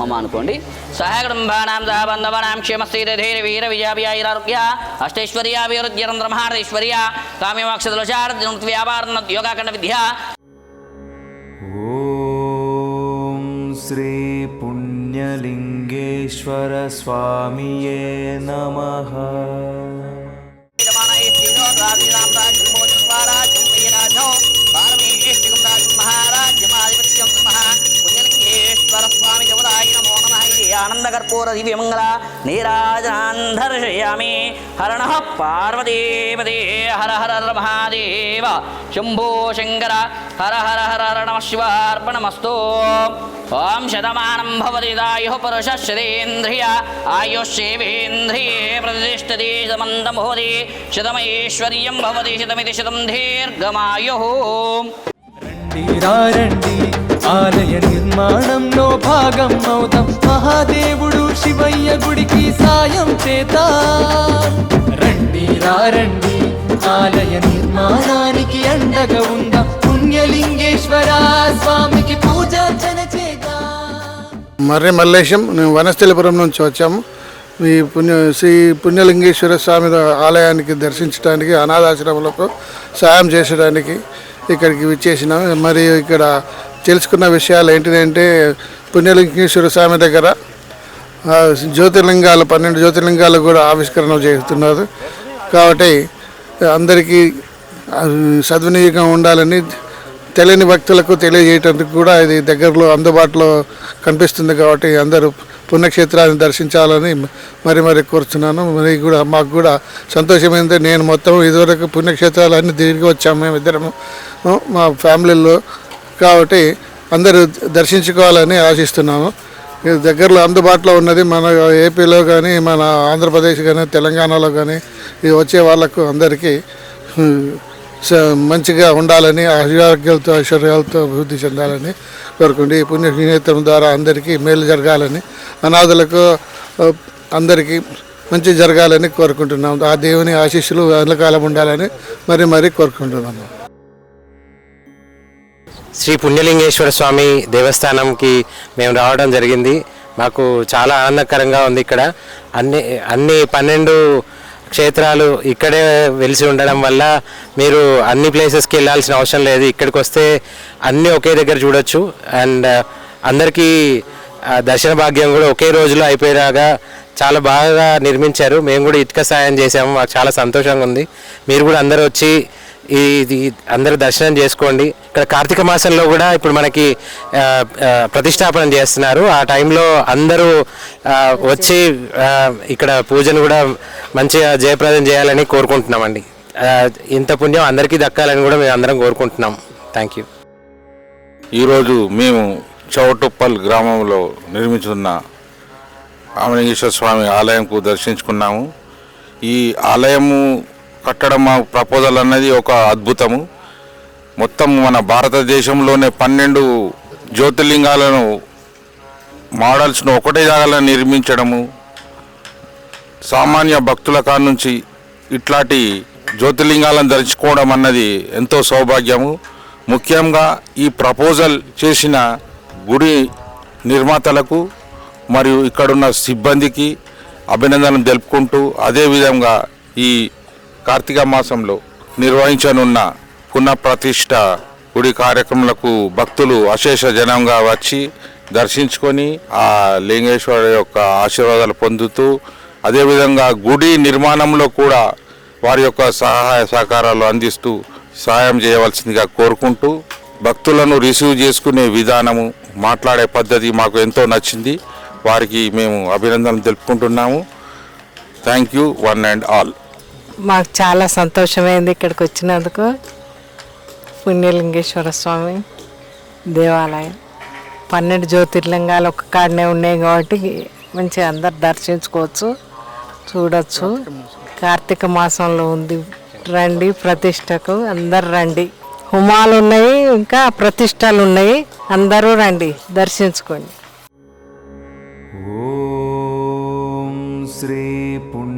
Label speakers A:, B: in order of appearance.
A: ಮಮ್ಮ ಅನ್ಕೊಂಡು ಸಹಗೃಂಭಾಂ ಸಹ ಬಂಧವಾಂ ಕ್ಷೇಮಸ್ಥೈರ್ಯ ವೀರ ವಿಜಾಭಿಯ ಇರಾರುಕ್ಯ ಅಷ್ಟೈಶ್ವರ್ಯ ವೀರುದ್ಯ ರಂಧ್ರಮಹಾರೈಶ್ವರ್ಯ ಕಾಮ್ಯವಾಕ್ಷದಲಶಾರದ್ಯಾಪಾರ ಯೋಗಾಖಂಡ ವಿದ್ಯಾ ಓಂ
B: ಶ್ರೀ ಪುಣ್ಯಲಿಂಗೇಶ್ವರ ಸ್ವಾಮಿಯೇ
A: ನಮಃ దివ్యమంగళ నీరాజనాంధర్శయామి హరణ పార్వతీపదే హర హర హర మహాదేవ శంభో శంకర హర హర హర హర నమ శివార్పణమస్తు ఓం శతమానం భవతి దాయు పురుష శతేంద్రియ ఆయుష్యేవేంద్రియే ప్రతిష్టతి శతమంతం భవతి శతమైశ్వర్యం భవతి శతమితి శతం దీర్ఘమాయు
B: రండి ఆలయ నిర్మాణంలో భాగం అవుతాం. మహాదేవుడు శివయ్య గుడికి సాయం చేత. రండి రారండి ఆలయ నిర్మాణానికి అండగా ఉందా. పుణ్యలింగేశ్వర స్వామికి పూజార్చన చేద్దాం.
C: మర్రి మల్లేశం మేము వనస్థలిపురం నుంచి వచ్చాము. ఈ పుణ్య శ్రీ పుణ్యలింగేశ్వర స్వామి ఆలయానికి దర్శించడానికి అనాథాశ్రమాలకు సాయం చేసడానికి ఇక్కడికి విచ్చేసినాం. మరి ఇక్కడ తెలుసుకున్న విషయాలు ఏంటిదంటే పుణ్యలింగేశ్వర స్వామి దగ్గర జ్యోతిర్లింగాలు పన్నెండు జ్యోతిర్లింగాలు కూడా ఆవిష్కరణ చేస్తున్నారు. కాబట్టి అందరికీ సద్వినియోగం ఉండాలని తెలియని భక్తులకు తెలియజేయటానికి కూడా ఇది దగ్గరలో అందుబాటులో కనిపిస్తుంది కాబట్టి అందరూ పుణ్యక్షేత్రాన్ని దర్శించాలని మరి మరి కోరుతున్నాను మరి కూడా మాకు కూడా సంతోషమైంది. నేను మొత్తం ఇదివరకు పుణ్యక్షేత్రాలన్నీ తిరిగి వచ్చాము మేము ఇద్దరము మా ఫ్యామిలీలో. కాబట్టి అందరూ దర్శించుకోవాలని ఆశిస్తున్నాము. దగ్గరలో అందుబాటులో ఉన్నది మన ఏపీలో కానీ మన ఆంధ్రప్రదేశ్ కానీ తెలంగాణలో కానీ ఇది వచ్చే వాళ్ళకు అందరికీ స- మంచిగా ఉండాలని ఆరోగ్యాలతో ఐశ్వర్యాలతో అభివృద్ధి చెందాలని కోరుకుండి ఈ పుణ్యక్షేత్రం ద్వారా అందరికీ మేలు జరగాలని అనాథులకు అందరికీ మంచి జరగాలని కోరుకుంటున్నాం. ఆ దేవుని ఆశీస్సులు ఎల్లకాలం ఉండాలని మరి మరీ కోరుకుంటున్నాము.
D: శ్రీ పుణ్యలింగేశ్వర స్వామి దేవస్థానంకి మేము రావడం జరిగింది. మాకు చాలా ఆనందకరంగా ఉంది ఇక్కడ. అన్ని అన్ని పన్నెండు క్షేత్రాలు ఇక్కడే వెలిసి ఉండడం వల్ల మీరు అన్ని ప్లేసెస్కి వెళ్ళాల్సిన అవసరం లేదు. ఇక్కడికి వస్తే అన్నీ ఒకే దగ్గర చూడొచ్చు. అండ్ uh, అందరికీ uh, దర్శన భాగ్యం కూడా ఒకే రోజులో అయిపోయేలాగా చాలా బాగా నిర్మించారు. మేము కూడా ఇటుక సాయం చేసాము మాకు చాలా సంతోషంగా ఉంది. మీరు కూడా అందరూ వచ్చి ఇది అందరూ దర్శనం చేసుకోండి. ఇక్కడ కార్తీక మాసంలో కూడా ఇప్పుడు మనకి ప్రతిష్టాపన చేస్తున్నారు. ఆ టైంలో అందరూ వచ్చి ఇక్కడ పూజను కూడా మంచిగా జయప్రదం చేయాలని కోరుకుంటున్నామండి. ఇంత పుణ్యం అందరికీ దక్కాలని కూడా మేము అందరం కోరుకుంటున్నాం. థ్యాంక్ యూ
E: ఈరోజు మేము చౌటుప్పల్ గ్రామంలో నిర్మించున్న ఆమలింగేశ్వర స్వామి ఆలయంకు దర్శించుకున్నాము. ఈ ఆలయము కట్టడం మా ప్రపోజల్ అన్నది ఒక అద్భుతము. మొత్తం మన భారతదేశంలోనే పన్నెండు జ్యోతిర్లింగాలను మోడల్స్ను ఒకటే జాగాలో నిర్మించడము. సామాన్య భక్తుల కాడ నుంచి ఇట్లాంటి జ్యోతిర్లింగాలను దర్చుకోవడం అన్నది ఎంతో సౌభాగ్యము. ముఖ్యంగా ఈ ప్రపోజల్ చేసిన గుడి నిర్మాతలకు మరియు ఇక్కడున్న సిబ్బందికి అభినందనలు తెలుపుకుంటూ అదేవిధంగా ఈ కార్తీక మాసంలో నిర్వహించనున్న పునఃప్రతిష్ట గుడి కార్యక్రమాలకు భక్తులు అశేష జనంగా వచ్చి దర్శించుకొని ఆ లింగేశ్వర యొక్క ఆశీర్వాదాలు పొందుతూ అదేవిధంగా గుడి నిర్మాణంలో కూడా వారి యొక్క సహాయ సహకారాలు అందిస్తూ సహాయం చేయవలసిందిగా కోరుకుంటూ భక్తులను రిసీవ్ చేసుకునే విధానము మాట్లాడే పద్ధతి మాకు ఎంతో నచ్చింది. వారికి మేము అభినందనలు తెలుపుకుంటున్నాము. Thank you one and all
F: మాకు చాలా సంతోషమైంది ఇక్కడికి వచ్చినందుకు. పుణ్యలింగేశ్వర స్వామి దేవాలయం. పన్నెండు జ్యోతిర్లింగాలు ఒక్క కాడనే ఉన్నాయి కాబట్టి మంచిగా అందరు దర్శించుకోవచ్చు చూడొచ్చు. కార్తీక మాసంలో ఉంది. రండి ప్రతిష్టకు అందరు రండి. హుమాలు ఉన్నాయి ఇంకా ప్రతిష్టలు ఉన్నాయి. అందరూ రండి దర్శించుకోండి.
B: ఓం శ్రీ పుణ్య